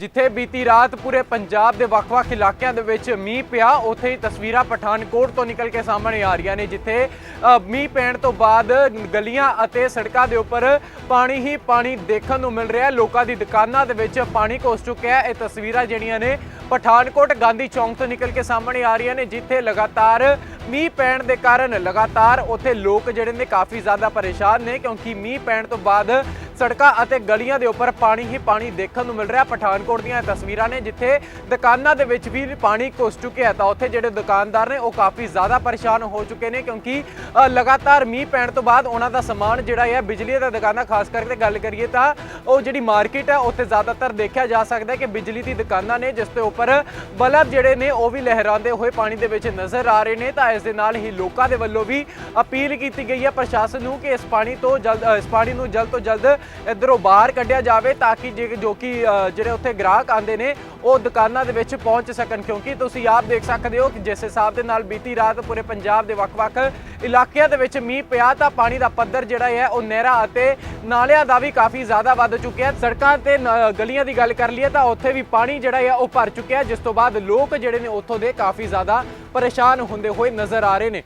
ਜਿੱਥੇ ਬੀਤੀ ਰਾਤ ਪੂਰੇ ਪੰਜਾਬ ਦੇ ਵੱਖ-ਵੱਖ ਇਲਾਕਿਆਂ ਦੇ ਵਿੱਚ ਮੀਂਹ ਪਿਆ, ਉੱਥੇ ਹੀ ਤਸਵੀਰਾਂ ਪਠਾਨਕੋਟ ਤੋਂ ਨਿਕਲ ਕੇ ਸਾਹਮਣੇ ਆ ਰਹੀਆਂ ਨੇ, ਜਿੱਥੇ ਮੀਂਹ ਪੈਣ ਤੋਂ ਬਾਅਦ ਗਲੀਆਂ ਅਤੇ ਸੜਕਾਂ ਦੇ ਉੱਪਰ ਪਾਣੀ ਹੀ ਪਾਣੀ ਦੇਖਣ ਨੂੰ ਮਿਲ ਰਿਹਾ। ਲੋਕਾਂ ਦੀ ਦੁਕਾਨਾਂ ਦੇ ਵਿੱਚ ਪਾਣੀ ਘੁਸ ਚੁੱਕਿਆ ਹੈ। ਇਹ ਤਸਵੀਰਾਂ ਜਿਹੜੀਆਂ ਨੇ ਪਠਾਨਕੋਟ ਗਾਂਧੀ ਚੌਂਕ ਤੋਂ ਨਿਕਲ ਕੇ ਸਾਹਮਣੇ ਆ ਰਹੀਆਂ ਨੇ, ਜਿੱਥੇ ਲਗਾਤਾਰ ਮੀਂਹ ਪੈਣ ਦੇ ਕਾਰਨ ਲਗਾਤਾਰ ਉੱਥੇ ਲੋਕ ਜਿਹੜੇ ਨੇ ਕਾਫੀ ਜ਼ਿਆਦਾ ਪਰੇਸ਼ਾਨ ਨੇ, ਕਿਉਂਕਿ ਮੀਂਹ ਪੈਣ ਤੋਂ ਬਾਅਦ ਸੜਕਾਂ ਅਤੇ ਗਲੀਆਂ ਦੇ ਉੱਪਰ ਪਾਣੀ ਹੀ ਪਾਣੀ ਦੇਖਣ ਨੂੰ ਮਿਲ ਰਿਹਾ। ਪਠਾਨਕੋਟ ਦੀਆਂ ਤਸਵੀਰਾਂ ਨੇ ਜਿੱਥੇ ਦੁਕਾਨਾਂ ਦੇ ਵਿੱਚ ਵੀ ਪਾਣੀ ਘੁਸ ਚੁੱਕਿਆ ਤਾਂ ਉੱਥੇ ਜਿਹੜੇ ਦੁਕਾਨਦਾਰ ਨੇ ਉਹ ਕਾਫੀ ਜ਼ਿਆਦਾ ਪਰੇਸ਼ਾਨ ਹੋ ਚੁੱਕੇ ਨੇ ਕਿਉਂਕਿ ਲਗਾਤਾਰ ਮੀਂਹ ਪੈਣ ਤੋਂ ਬਾਅਦ ਉਹਨਾਂ ਦਾ ਸਮਾਨ ਜਿਹੜਾ ਹੈ ਬਿਜਲੀ ਦਾ ਦੁਕਾਨਾਂ, ਖਾਸ ਕਰਕੇ ਗੱਲ ਕਰੀਏ ਤਾਂ ਉਹ ਜਿਹੜੀ ਮਾਰਕੀਟ ਹੈ ਉੱਥੇ ਜ਼ਿਆਦਾਤਰ ਦੇਖਿਆ ਜਾ ਸਕਦਾ ਹੈ ਕਿ ਬਿਜਲੀ ਦੀ ਦੁਕਾਨਾਂ ਨੇ ਜਿਸ ਦੇ ਉੱਪਰ ਬਲਬ ਜਿਹੜੇ ਨੇ ਉਹ ਵੀ ਲਹਿਰਾਉਂਦੇ ਹੋਏ ਪਾਣੀ ਦੇ ਵਿੱਚ ਨਜ਼ਰ ਆ ਰਹੇ ਨੇ ਤਾਂ ਇਸ ਦੇ ਨਾਲ ਹੀ ਲੋਕਾਂ ਦੇ ਵੱਲੋਂ ਵੀ ਅਪੀਲ ਕੀਤੀ ਗਈ ਹੈ ਪ੍ਰਸ਼ਾਸਨ ਨੂੰ ਕਿ ਇਸ ਪਾਣੀ ਤੋਂ ਜਲਦ ਇਸ ਪਾਣੀ ਨੂੰ ਜਲਦ ਤੋਂ ਜਲਦ ਇਧਰੋਂ ਬਾਹਰ ਕੱਢਿਆ ਜਾਵੇ ਤਾਂ ਕਿ ਜੇ- ਜੋ ਕਿ ਜਿਹੜੇ ਉੱਥੇ ਗ੍ਰਾਹਕ ਆਂਦੇ ਨੇ, ਉਹ ਦੁਕਾਨਾਂ ਦੇ ਵਿੱਚ ਪਹੁੰਚ ਸਕਣ। ਕਿਉਂਕਿ ਤੁਸੀਂ ਆਪ ਦੇਖ ਸਕਦੇ ਹੋ ਕਿ ਜਿਸ ਹਿਸਾਬ ਦੇ ਨਾਲ ਬੀਤੀ ਰਾਤ ਪੂਰੇ ਪੰਜਾਬ ਦੇ ਵੱਖ-ਵੱਖ ਇਲਾਕਿਆਂ ਦੇ ਵਿੱਚ ਮੀਂਹ ਪਿਆ ਤਾਂ ਪਾਣੀ ਦਾ ਪੱਧਰ ਜਿਹੜਾ ਹੈ ਉਹ ਨਹਿਰਾਂ ਅਤੇ ਨਾਲਿਆਂ ਦਾ ਵੀ ਕਾਫੀ ਜ਼ਿਆਦਾ ਵੱਧ ਚੁੱਕਿਆ। ਸੜਕਾਂ ਤੇ ਗਲੀਆਂ ਦੀ ਗੱਲ ਕਰ ਲਈਏ ਤਾਂ ਉੱਥੇ ਵੀ ਪਾਣੀ ਜਿਹੜਾ ਹੈ ਉਹ ਭਰ ਚੁੱਕਿਆ ਜਿਸ ਤੋਂ ਬਾਅਦ ਲੋਕ ਜਿਹੜੇ ਨੇ ਉੱਥੋਂ ਦੇ ਕਾਫੀ ਜ਼ਿਆਦਾ ਪਰੇਸ਼ਾਨ ਹੁੰਦੇ ਹੋਏ ਨਜ਼ਰ ਆ ਰਹੇ ਨੇ।